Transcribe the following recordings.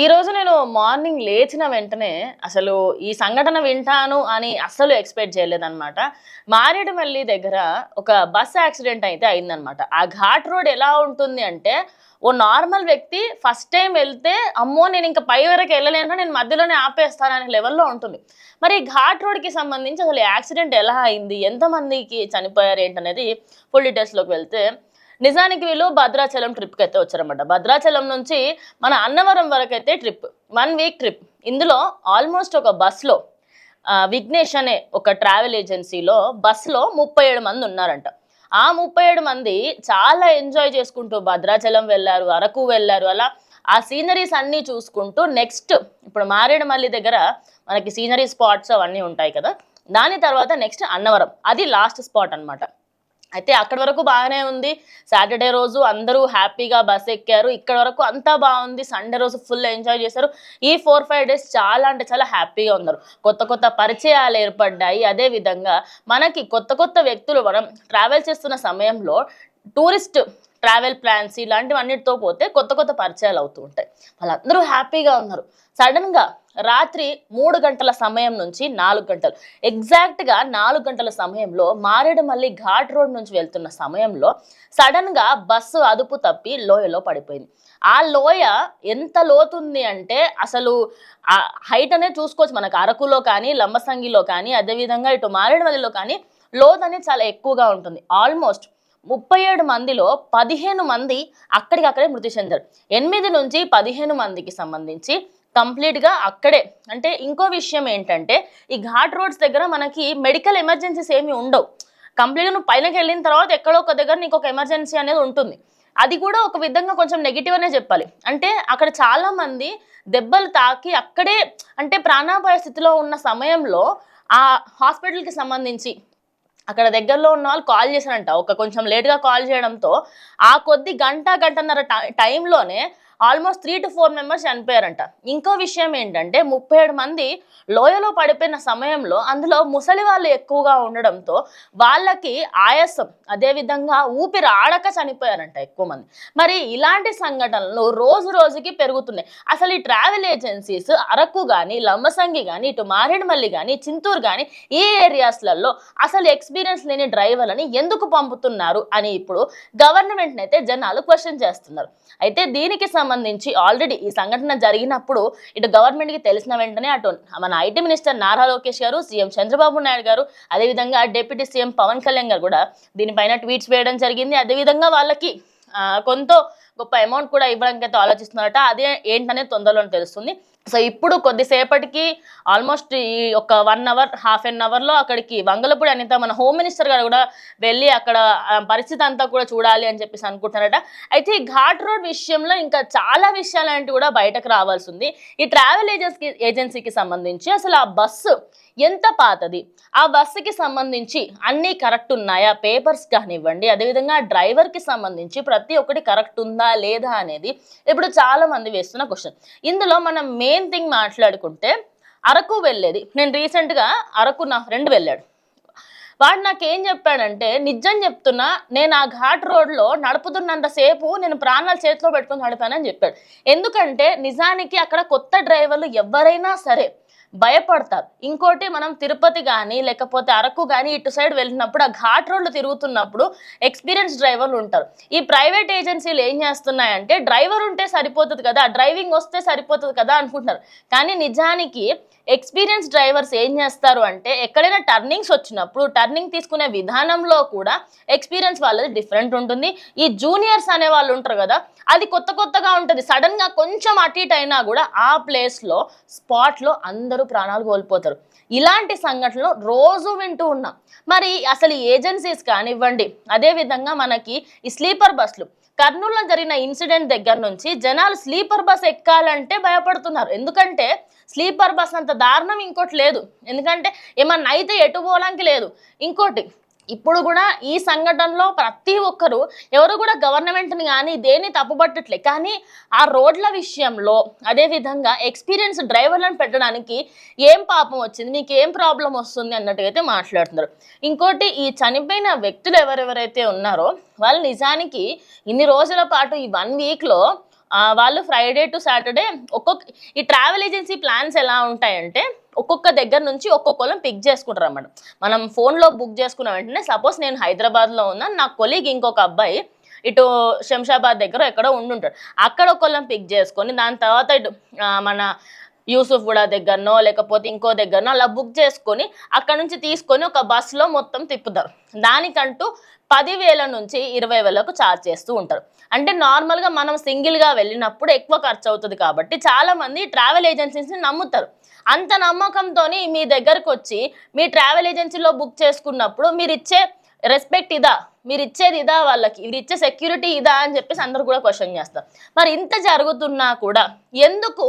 ఈ రోజు నేను మార్నింగ్ లేచిన వెంటనే అసలు ఈ సంఘటన వింటాను అని అస్సలు ఎక్స్పెక్ట్ చేయలేదన్నమాట. మారేడుమల్లి దగ్గర ఒక బస్ యాక్సిడెంట్ అయితే అయిందనమాట ఆ ఘాట్ రోడ్ ఎలా ఉంటుంది అంటే ఓ నార్మల్ వ్యక్తి ఫస్ట్ టైం వెళ్తే అమ్మో నేను ఇంకా పై వరకు వెళ్ళలేను నేను మధ్యలోనే ఆపేస్తాననే లెవెల్లో ఉంటుంది. మరి ఘాట్ రోడ్కి సంబంధించి అసలు యాక్సిడెంట్ ఎలా అయింది? ఎంతమందికి చనిపోయారు ఏంటనేది ఫుల్ డీటెయిల్స్లోకి వెళ్తే నిజానికి వీళ్ళు భద్రాచలం ట్రిప్కి అయితే వచ్చారన్నమాట. భద్రాచలం నుంచి మన అన్నవరం వరకు అయితే ట్రిప్ వన్ వీక్ ట్రిప్ ఇందులో ఆల్మోస్ట్ ఒక బస్లో విఘ్నేష్ అనే ఒక ట్రావెల్ ఏజెన్సీలో బస్లో ముప్పై ఏడు మంది ఉన్నారంట. ఆ ముప్పై ఏడు మంది చాలా ఎంజాయ్ చేసుకుంటూ భద్రాచలం వెళ్ళారు అరకు వెళ్ళారు అలా ఆ సీనరీస్ అన్నీ చూసుకుంటూ నెక్స్ట్ ఇప్పుడు మారేడుమల్లి దగ్గర మనకి సీనరీ స్పాట్స్ అవన్నీ ఉంటాయి కదా. దాని తర్వాత నెక్స్ట్ అన్నవరం అది లాస్ట్ స్పాట్ అనమాట అయితే అక్కడి వరకు బాగానే ఉంది. సాటర్డే రోజు అందరూ హ్యాపీగా బస్ ఎక్కారు. ఇక్కడ వరకు అంతా బాగుంది. సండే రోజు ఫుల్ ఎంజాయ్ చేశారు. ఈ ఫోర్ ఫైవ్ డేస్ చాలా అంటే చాలా హ్యాపీగా ఉన్నారు. కొత్త కొత్త పరిచయాలు ఏర్పడ్డాయి. అదే విధంగా మనకి కొత్త కొత్త వ్యక్తులు మనం ట్రావెల్ చేస్తున్న సమయంలో టూరిస్ట్ ట్రావెల్ ప్లాన్స్ ఇలాంటివన్నిటితో పోతే కొత్త కొత్త పరిచయాలు అవుతూ ఉంటాయి. వాళ్ళందరూ హ్యాపీగా ఉన్నారు. సడన్గా రాత్రి మూడు గంటల సమయం నుంచి నాలుగు గంటలు. ఎగ్జాక్ట్గా నాలుగు గంటల సమయంలో మారేడుమల్లి ఘాట్ రోడ్ నుంచి వెళ్తున్న సమయంలో సడన్గా బస్సు అదుపు తప్పి లోయలో పడిపోయింది. ఆ లోయ ఎంత లోతుంది అంటే అసలు హైట్ అనేది చూసుకోవచ్చు మనకు అరకులో కానీ లంబసంగిలో కానీ అదేవిధంగా ఇటు మారేడుమల్లిలో కానీ లోత్ అనేది చాలా ఎక్కువగా ఉంటుంది. ఆల్మోస్ట్ ముప్పై ఏడు మందిలో పదిహేను మంది అక్కడికక్కడే మృతి చెందారు. ఎనిమిది నుంచి పదిహేను మందికి సంబంధించి కంప్లీట్గా అక్కడే. అంటే ఇంకో విషయం ఏంటంటే ఈ ఘాట్ రోడ్స్ దగ్గర మనకి మెడికల్ ఎమర్జెన్సీస్ ఏమి ఉండవు. కంప్లీట్గా నువ్వు పైనకి వెళ్ళిన తర్వాత ఎక్కడో ఒక దగ్గర నీకు ఒక ఎమర్జెన్సీ అనేది ఉంటుంది. అది కూడా ఒక విధంగా కొంచెం నెగిటివ్ అనే చెప్పాలి. అంటే అక్కడ చాలా మంది దెబ్బలు తాకి అక్కడే అంటే ప్రాణాపాయ స్థితిలో ఉన్న సమయంలో ఆ హాస్పిటల్కి సంబంధించి అక్కడ దగ్గరలో ఉన్న వాళ్ళు కాల్ చేశారంట. ఒక కొంచెం లేట్గా కాల్ చేయడంతో ఆ కొద్ది గంట గంటన్నర టై- టైంలోనే almost three to four members చనిపోయారంట. ఇంకో విషయం ఏంటంటే ముప్పై ఏడు మంది లోయలో పడిపోయిన సమయంలో అందులో ముసలి వాళ్ళు ఎక్కువగా ఉండడంతో వాళ్ళకి ఆయాసం అదేవిధంగా ఊపిరి ఆడక చనిపోయారంట ఎక్కువ మంది. మరి ఇలాంటి సంఘటనలు రోజు రోజుకి పెరుగుతున్నాయి. అసలు ఈ ట్రావెల్ ఏజెన్సీస్ అరకు కానీ లంబసంగి కానీ ఇటు మారేడుమల్లి కానీ చింతూరు కానీ ఈ ఏరియాస్లలో అసలు ఎక్స్పీరియన్స్ లేని డ్రైవర్లని ఎందుకు పంపుతున్నారు అని ఇప్పుడు గవర్నమెంట్ని అయితే జనాలు క్వశ్చన్ చేస్తున్నారు. అయితే దీనికి సంబంధించి ఆల్రెడీ ఈ సంఘటన జరిగినప్పుడు ఇటు గవర్నమెంట్కి తెలిసిన వెంటనే అటు మన ఐటీ మినిస్టర్ నారా లోకేష్ గారు సీఎం చంద్రబాబు నాయుడు గారు అదేవిధంగా డిప్యూటీ సీఎం పవన్ కళ్యాణ్ గారు కూడా దీనిపైన ట్వీట్స్ వేయడం జరిగింది. అదేవిధంగా వాళ్ళకి ఆ, కొంత గొప్ప అమౌంట్ కూడా ఇవ్వడానికి అయితే ఆలోచిస్తున్నారట. అదే ఏంటనేది తొందరలో తెలుస్తుంది. సో ఇప్పుడు కొద్దిసేపటికి ఆల్మోస్ట్ ఈ ఒక వన్ అవర్ హాఫ్ అన్ అవర్లో అక్కడికి వంగలపూడి అనిత మన హోమ్ మినిస్టర్ గారు కూడా వెళ్ళి అక్కడ పరిస్థితి అంతా కూడా చూడాలి అని చెప్పేసి అనుకుంటున్నారట. అయితే ఈ ఘాట్ రోడ్ విషయంలో ఇంకా చాలా విషయాలు కూడా బయటకు రావాల్సి ఉంది. ఈ ట్రావెల్ ఏజెన్సీ ఏజెన్సీకి సంబంధించి అసలు ఆ బస్సు ఎంత పాతది? ఆ బస్సుకి సంబంధించి అన్నీ కరెక్ట్ ఉన్నాయా? పేపర్స్ కానివ్వండి అదేవిధంగా డ్రైవర్కి సంబంధించి ప్రతి ఒక్కటి కరెక్ట్ ఉందా? లేదా అనేది ఇప్పుడు చాలా మంది వేస్తున్న క్వశ్చన్ ఇందులో మనం మెయిన్ థింగ్ మాట్లాడుకుంటే అరకు వెళ్ళేది. నేను రీసెంట్గా అరకు నా ఫ్రెండ్ వెళ్ళాడు. వాడు నాకేం చెప్పాడంటే నిజం చెప్తున్నా నేను ఆ ఘాట్ రోడ్లో నడుపుతున్నంతసేపు నేను ప్రాణాలు చేతిలో పెట్టుకొని నడిపానని చెప్పాడు. ఎందుకంటే నిజానికి అక్కడ కొత్త డ్రైవర్లు ఎవరైనా సరే భయపడతారు. ఇంకోటి మనం తిరుపతి కానీ లేకపోతే అరకు కానీ ఇటు సైడ్ వెళ్ళినప్పుడు ఆ ఘాట్ రోడ్లు తిరుగుతున్నప్పుడు ఎక్స్పీరియన్స్ డ్రైవర్లు ఉంటారు. ఈ ప్రైవేట్ ఏజెన్సీలు ఏం చేస్తున్నాయంటే డ్రైవర్ ఉంటే సరిపోతుంది కదా డ్రైవింగ్ వస్తే సరిపోతుంది కదా అనుకుంటున్నారు. కానీ నిజానికి ఎక్స్పీరియన్స్ డ్రైవర్స్ ఏం చేస్తారు అంటే ఎక్కడైనా టర్నింగ్స్ వచ్చినప్పుడు టర్నింగ్ తీసుకునే విధానంలో కూడా ఎక్స్పీరియన్స్ వాళ్ళది డిఫరెంట్ ఉంటుంది. ఈ జూనియర్స్ అనే వాళ్ళు ఉంటారు కదా అది కొత్త కొత్తగా ఉంటుంది. సడన్గా కొంచెం అటు ఇటు అయినా కూడా ఆ ప్లేస్లో స్పాట్లో అందరూ ప్రాణాలు కోల్పోతారు. ఇలాంటి సంఘటనలు రోజు వింటూ ఉన్నాం. మరి అసలు ఏజెన్సీస్ కానివ్వండి అదే విధంగా మనకి ఈ స్లీపర్ బస్సులు కర్నూలులో జరిగిన ఇన్సిడెంట్ దగ్గర నుంచి జనాలు స్లీపర్ బస్ ఎక్కాలంటే భయపడుతున్నారు. ఎందుకంటే స్లీపర్ బస్ అంత దారుణం ఇంకోటి లేదు. ఎందుకంటే ఏమన్నా అయితే ఎటు పోవడానికి లేదు. ఇంకోటి ఇప్పుడు కూడా ఈ సంఘటనలో ప్రతి ఒక్కరు ఎవరు కూడా గవర్నమెంట్ని కానీ దేన్ని తప్పుపట్టట్లే. కానీ ఆ రోడ్ల విషయంలో అదే విధంగా ఎక్స్పీరియన్స్ డ్రైవర్లను పెట్టడానికి ఏం పాపం వచ్చింది? మీకు ఏం ప్రాబ్లం వస్తుంది? అన్నట్టుగా అయితే మాట్లాడుతున్నారు. ఇంకోటి ఈ చనిపోయిన వ్యక్తులు ఎవరెవరైతే ఉన్నారో వాళ్ళు నిజానికి ఇన్ని రోజుల పాటు ఈ వన్ వీక్లో వాళ్ళు ఫ్రైడే టు సాటర్డే ఒక్కొక్క ఈ ట్రావెల్ ఏజెన్సీ ప్లాన్స్ ఎలా ఉంటాయంటే ఒక్కొక్క దగ్గర నుంచి ఒక్కొక్కళ్ళని పిక్ చేసుకుంటారు అన్నమాట. మనం ఫోన్లో బుక్ చేసుకున్న వెంటనే సపోజ్ నేను హైదరాబాద్లో ఉన్నాను నా కొలీగ్ ఇంకొక అబ్బాయి ఇటు శంషాబాద్ దగ్గర ఎక్కడో ఉండుంటాడు. అక్కడ ఒకళ్ళని పిక్ చేసుకొని దాని తర్వాత ఇటు మన యూసుఫ్ కూడా దగ్గరనో లేకపోతే ఇంకో దగ్గరనో అలా బుక్ చేసుకొని అక్కడ నుంచి తీసుకొని ఒక బస్సులో మొత్తం తిప్పుతారు. దానికంటూ పదివేల నుంచి ఇరవై వేలకు ఛార్జ్ చేస్తూ ఉంటారు. అంటే నార్మల్గా మనం సింగిల్గా వెళ్ళినప్పుడు ఎక్కువ ఖర్చు అవుతుంది కాబట్టి చాలామంది ట్రావెల్ ఏజెన్సీస్ని నమ్ముతారు. అంత నమ్మకంతో మీ దగ్గరకు వచ్చి మీ ట్రావెల్ ఏజెన్సీలో బుక్ చేసుకున్నప్పుడు మీరు ఇచ్చే రెస్పెక్ట్ ఇదా? మీరు ఇచ్చేది ఇదా వాళ్ళకి? ఇది ఇచ్చే సెక్యూరిటీ ఇదా అని చెప్పేసి అందరు కూడా క్వశ్చన్ చేస్తారు. మరి ఇంత జరుగుతున్నా కూడా ఎందుకు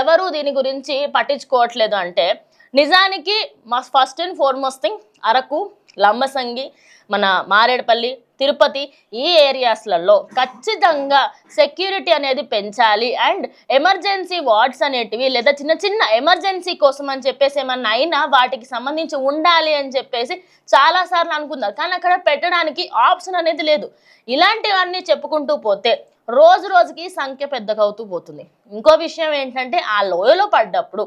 ఎవరు దీని గురించి పట్టించుకోవట్లేదు అంటే నిజానికి మా first and foremost thing Araku Lambasingi మన మారేడుపల్లి తిరుపతి ఈ ఏరియాస్లలో ఖచ్చితంగా సెక్యూరిటీ అనేది పెంచాలి. అండ్ ఎమర్జెన్సీ వార్డ్స్ అనేటివి లేదా చిన్న చిన్న ఎమర్జెన్సీ కోసం అని చెప్పేసి ఏమన్నా అయినా వాటికి సంబంధించి ఉండాలి అని చెప్పేసి చాలాసార్లు అనుకున్నారు. కానీ అక్కడ పెట్టడానికి ఆప్షన్ అనేది లేదు. ఇలాంటివన్నీ చెప్పుకుంటూ పోతే రోజు రోజుకి సంఖ్య పెద్దగవుతూ పోతుంది. ఇంకో విషయం ఏంటంటే ఆ లోయలో పడ్డప్పుడు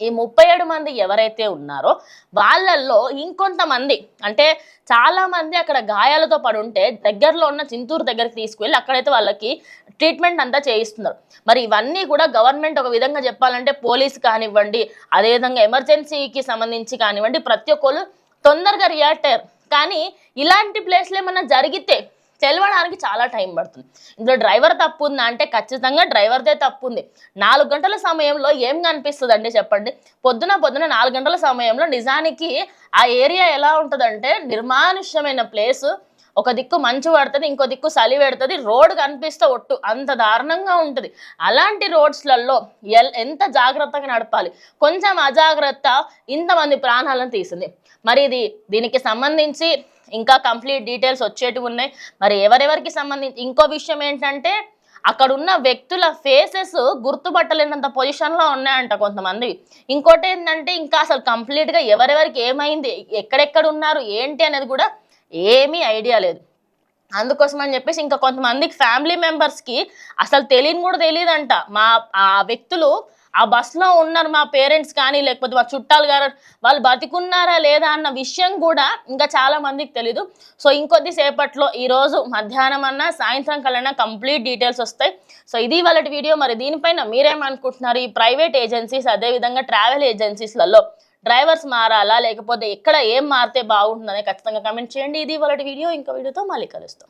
ఈ ముప్పై ఏడు మంది ఎవరైతే ఉన్నారో వాళ్ళల్లో ఇంకొంతమంది అంటే చాలా మంది అక్కడ గాయాలతో పడి ఉంటే దగ్గరలో ఉన్న చింతూరు దగ్గరికి తీసుకువెళ్ళి అక్కడైతే వాళ్ళకి ట్రీట్మెంట్ అంతా చేయిస్తున్నారు. మరి ఇవన్నీ కూడా గవర్నమెంట్ ఒక విధంగా చెప్పాలంటే పోలీస్ కానివ్వండి అదేవిధంగా ఎమర్జెన్సీకి సంబంధించి కానివ్వండి ప్రతి ఒక్కరు తొందరగా రియాక్ట్ అయ్యారు. కానీ ఇలాంటి ప్లేస్లు ఏమన్నా జరిగితే తెలవడానికి చాలా టైం పడుతుంది. ఇందులో డ్రైవర్ తప్పు ఉందా అంటే ఖచ్చితంగా డ్రైవర్దే తప్పు ఉంది నాలుగు గంటల సమయంలో ఏం కనిపిస్తుంది అండి చెప్పండి? పొద్దున పొద్దున నాలుగు గంటల సమయంలో నిజానికి ఆ ఏరియా ఎలా ఉంటుందంటే నిర్మానుష్యమైన ప్లేస్. ఒక దిక్కు మంచు పడుతుంది ఇంకో దిక్కు చలి పెడుతుంది రోడ్ కనిపిస్తే ఒట్టు అంత దారుణంగా ఉంటుంది. అలాంటి రోడ్స్లలో ఎల్ ఎంత జాగ్రత్తగా నడపాలి? కొంచెం అజాగ్రత్త ఇంతమంది ప్రాణాలను తీసింది. మరి ఇది దీనికి సంబంధించి ఇంకా కంప్లీట్ డీటెయిల్స్ వచ్చేటివి ఉన్నాయి. మరి ఎవరెవరికి సంబంధించి ఇంకో విషయం ఏంటంటే అక్కడ ఉన్న వ్యక్తుల ఫేసెస్ గుర్తుపట్టలేనంత పొజిషన్లో ఉన్నాయంట కొంతమంది. ఇంకోటి ఏంటంటే ఇంకా అసలు కంప్లీట్గా ఎవరెవరికి ఏమైంది ఎక్కడెక్కడ ఉన్నారు ఏంటి అనేది కూడా ఏమీ ఐడియా లేదు. అందుకోసం అని చెప్పేసి ఇంకా కొంతమందికి ఫ్యామిలీ మెంబర్స్కి అసలు తెలియని కూడా తెలియదంట. మా ఆ వ్యక్తులు ఆ బస్సులో ఉన్నారు మా పేరెంట్స్ కానీ లేకపోతే మా చుట్టాలు గారు వాళ్ళు బతికున్నారా లేదా అన్న విషయం కూడా ఇంకా చాలా మందికి తెలీదు. సో ఇంకొద్ది సేపట్లో ఈరోజు మధ్యాహ్నం అన్న సాయంత్రం కల్లా కంప్లీట్ డీటెయిల్స్ వస్తాయి. సో ఇది వాళ్ళ వీడియో. మరి దీనిపైన మీరేమనుకుంటున్నారు? ఈ ప్రైవేట్ ఏజెన్సీస్ అదేవిధంగా ట్రావెల్ ఏజెన్సీస్లలో డ్రైవర్స్ మారాలా? లేకపోతే ఎక్కడ ఏం మారితే బాగుంటుందని ఖచ్చితంగా కమెంట్ చేయండి. ఇది వాళ్ళ వీడియో. ఇంకో వీడియోతో మళ్ళీ కలుస్తాం.